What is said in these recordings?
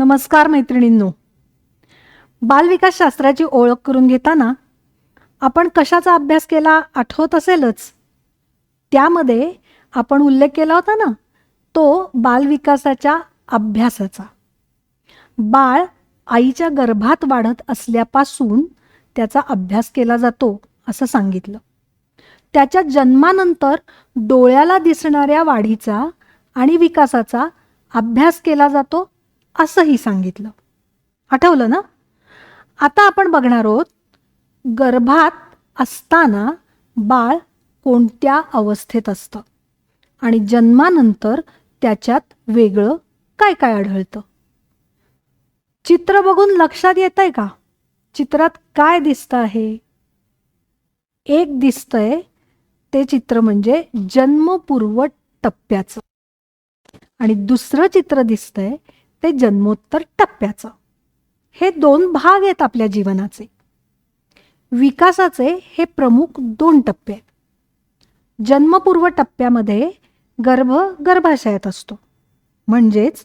नमस्कार मैत्रिणींनो. बालविकास शास्त्राची ओळख करून घेताना आपण कशाचा अभ्यास केला आठवत असेलच? त्यामध्ये आपण उल्लेख केला होता ना तो बालविकासाच्या अभ्यासाचा. बाळ आईच्या गर्भात वाढत असल्यापासून त्याचा अभ्यास केला जातो असं सांगितलं. त्याच्या जन्मानंतर डोळ्याला दिसणाऱ्या वाढीचा आणि विकासाचा अभ्यास केला जातो असंही सांगितलं. आठवलं ना? आता आपण बघणार आहोत गर्भात असताना बाळ कोणत्या अवस्थेत असतं? आणि जन्मानंतर त्याच्यात वेगळं काय काय आढळतं? चित्र बघून लक्षात येत आहे का? चित्रात काय दिसतं आहे? एक दिसतंय ते चित्र म्हणजे जन्मपूर्व टप्प्याचं. आणि दुसरं चित्र दिसतंय ते जन्मोत्तर टप्प्याचं. हे दोन भाग आहेत आपल्या जीवनाचे. विकासाचे हे प्रमुख दोन टप्पे आहेत. जन्मपूर्व टप्प्यामध्ये गर्भ गर्भाशयात असतो. म्हणजेच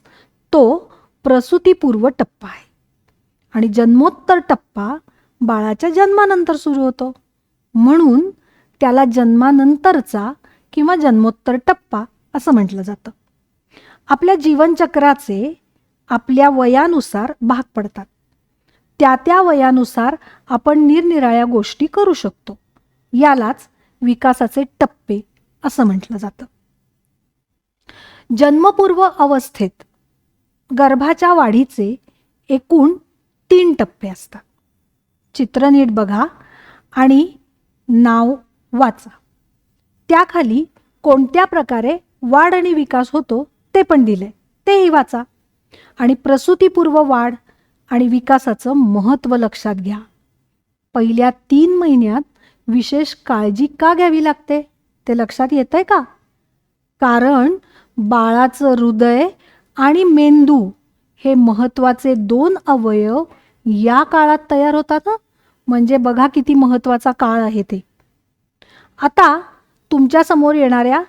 तो प्रसूतीपूर्व टप्पा आहे. आणि जन्मोत्तर टप्पा बाळाच्या जन्मानंतर सुरू होतो. म्हणून त्याला जन्मानंतरचा किंवा जन्मोत्तर टप्पा असं म्हटलं जातं. आपल्या जीवनचक्राचे आपल्या वयानुसार भाग पडतात. त्या त्या वयानुसार आपण निरनिराळ्या गोष्टी करू शकतो. यालाच विकासाचे टप्पे असं म्हटलं जातं. जन्मपूर्व अवस्थेत गर्भाच्या वाढीचे एकूण तीन टप्पे असतात. चित्र नीट बघा आणि नाव वाचा. त्याखाली कोणत्या प्रकारे वाढ आणि विकास होतो ते पण दिले तेही वाचा. आणि प्रसूतीपूर्व वाढ आणि विकासाचं महत्त्व लक्षात घ्या. पहिल्या तीन महिन्यात विशेष काळजी का घ्यावी लागते? ते लक्षात येतंय का? कारण बाळाचं हृदय आणि मेंदू हे महत्त्वाचे दोन अवयव या काळात तयार होतात म्हणजे बघा किती महत्त्वाचा काळ आहे ते. आता तुमच्यासमोर येणाऱ्या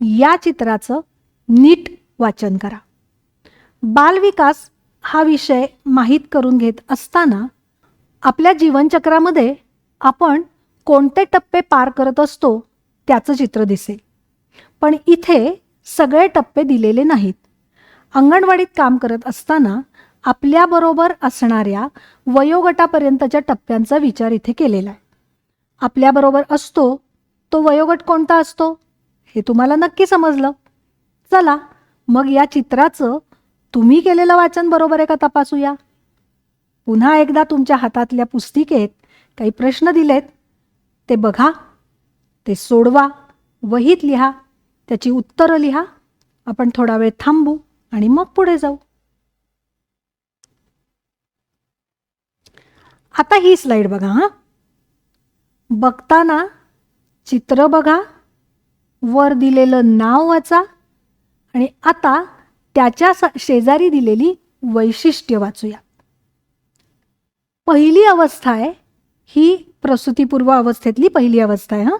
या चित्राचं नीट वाचन करा. बालविकास हा विषय माहीत करून घेत असताना आपल्या जीवनचक्रामध्ये आपण कोणते टप्पे पार करत असतो त्याचं चित्र दिसेल. पण इथे सगळे टप्पे दिलेले नाहीत. अंगणवाडीत काम करत असताना आपल्याबरोबर असणाऱ्या वयोगटापर्यंतच्या टप्प्यांचा विचार इथे केलेला आहे. आपल्याबरोबर असतो तो वयोगट कोणता असतो हे तुम्हाला नक्की समजलं. चला मग या चित्राचं तुम्ही केलेलं वाचन बरोबर आहे का तपासूया? पुन्हा एकदा तुमच्या हातातल्या पुस्तिकेत काही प्रश्न दिलेत. ते बघा ते सोडवा वहीत लिहा त्याची उत्तरं लिहा. आपण थोडा वेळ थांबू आणि मग पुढे जाऊ. आता ही स्लाइड बघा हां. बघताना चित्र बघा वर दिलेलं नाव वाचा आणि आता त्याच्या शेजारी दिलेली वैशिष्ट्य वाचूया. पहिली अवस्था आहे ही प्रसूतीपूर्व अवस्थेतली पहिली अवस्था आहे हां?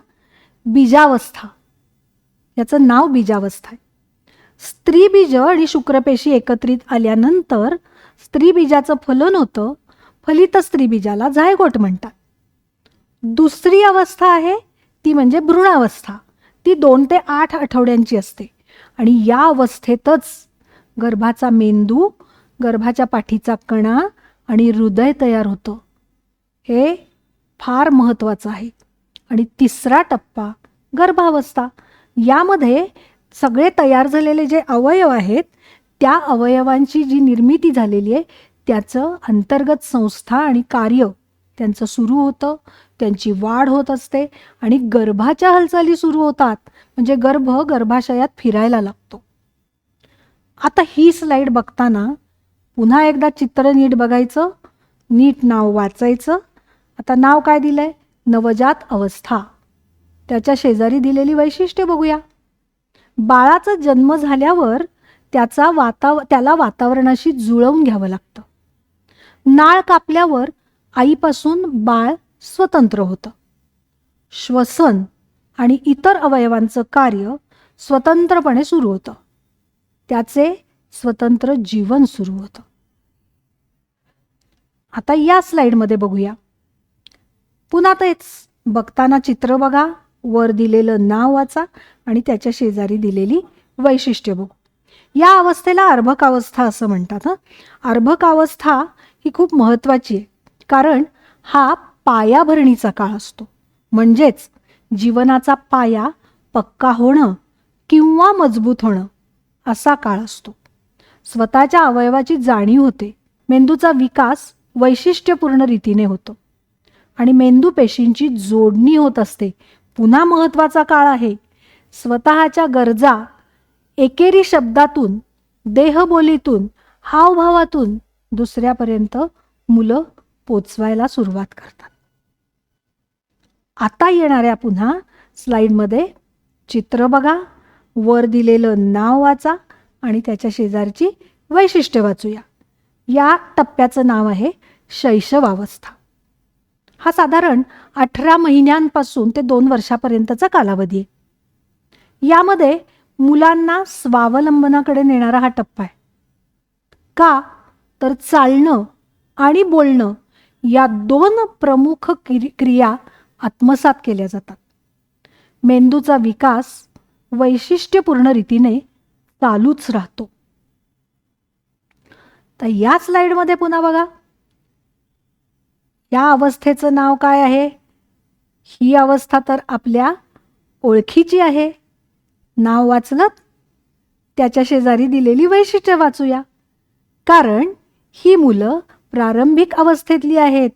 बीजावस्था. याचं नाव बीजावस्था आहे स्त्रीबीज आणि शुक्रपेशी एकत्रित आल्यानंतर स्त्रीबीजाचं फलन होतं फलित स्त्रीबीजाला झायगोट म्हणतात. दुसरी अवस्था आहे ती म्हणजे भ्रूणावस्था. ती दोन ते आठ आठवड्यांची असते. आणि या अवस्थेतच गर्भाचा मेंदू गर्भाच्या पाठीचा कणा आणि हृदय तयार होतं. हे फार महत्त्वाचं आहे. आणि तिसरा टप्पा गर्भावस्था. यामध्ये सगळे तयार झालेले जे अवयव आहेत त्या अवयवांची जी निर्मिती झालेली आहे त्याचं अंतर्गत संस्था आणि कार्य त्यांचं सुरू होतं त्यांची वाढ होत असते आणि गर्भाच्या हालचाली सुरू होतात. म्हणजे गर्भ गर्भाशयात फिरायला लागतो. आता ही स्लाईड बघताना पुन्हा एकदा चित्र नीट बघायचं नीट नाव वाचायचं. आता नाव काय दिलंय? नवजात अवस्था. त्याच्या शेजारी दिलेली वैशिष्ट्ये बघूया. बाळाचा जन्म झाल्यावर त्याचा वाताव त्याला वातावरणाशी जुळवून घ्यावं लागतं. नाळ कापल्यावर आईपासून बाळ स्वतंत्र होतं. श्वसन आणि इतर अवयवांचं कार्य स्वतंत्रपणे सुरू होतं. त्याचे स्वतंत्र जीवन सुरू होतं. आता या स्लाईडमध्ये बघूया. पुन्हा तेच बघताना चित्र बघा. वर दिलेलं नाव वाचा आणि त्याच्या शेजारी दिलेली वैशिष्ट्य बघू. या अवस्थेला अर्भक अवस्था असं म्हणतात अर्भकावस्था अर्भक अवस्था ही खूप महत्त्वाची आहे. कारण हा पायाभरणीचा काळ असतो. म्हणजेच जीवनाचा पाया पक्का होणं किंवा मजबूत होणं असा काळ असतो. स्वतःच्या अवयवाची जाणीव होते. मेंदूचा विकास वैशिष्ट्यपूर्ण रीतीने होतो. आणि मेंदू पेशींची जोडणी होत असते. पुन्हा महत्त्वाचा काळ आहे. स्वतःच्या गरजा एकेरी शब्दातून देहबोलीतून हावभावातून दुसऱ्यापर्यंत मुलं पोचवायला सुरुवात करतात. आता येणाऱ्या पुन्हा स्लाईडमध्ये चित्र बघा. वर दिलेलं नाव वाचा आणि त्याच्या शेजारची वैशिष्ट्य वाचूया. या टप्प्याचं नाव आहे शैशवावस्था. हा साधारण अठरा महिन्यांपासून ते दोन वर्षापर्यंतचा कालावधी आहे. यामध्ये मुलांना स्वावलंबनाकडे नेणारा हा टप्पा आहे. का तर चालणं आणि बोलणं या दोन प्रमुख क्रि क्रिया आत्मसात केल्या जातात. मेंदूचा विकास वैशिष्ट्यपूर्ण रीतीने चालूच राहतो. तर या स्लाइडमध्ये पुन्हा बघा. या अवस्थेचं नाव काय आहे? ही अवस्था तर आपल्या ओळखीची आहे. नाव वाचलं त्याच्या शेजारी दिलेली वैशिष्ट्य वाचूया. कारण ही मुलं प्रारंभिक अवस्थेतली आहेत.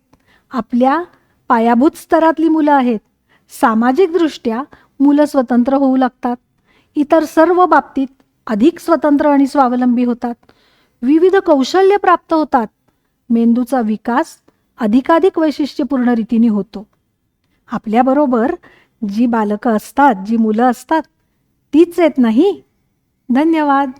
आपल्या पायाभूत स्तरातली मुलं आहेत. सामाजिकदृष्ट्या मुलं स्वतंत्र होऊ लागतात. इतर सर्व बाबतीत अधिक स्वतंत्र आणि स्वावलंबी होतात. विविध कौशल्य प्राप्त होतात. मेंदूचा विकास अधिकाधिक वैशिष्ट्यपूर्ण रीतीने होतो. आपल्याबरोबर जी बालकं असतात जी मुलं असतात तीच येत नाही. धन्यवाद.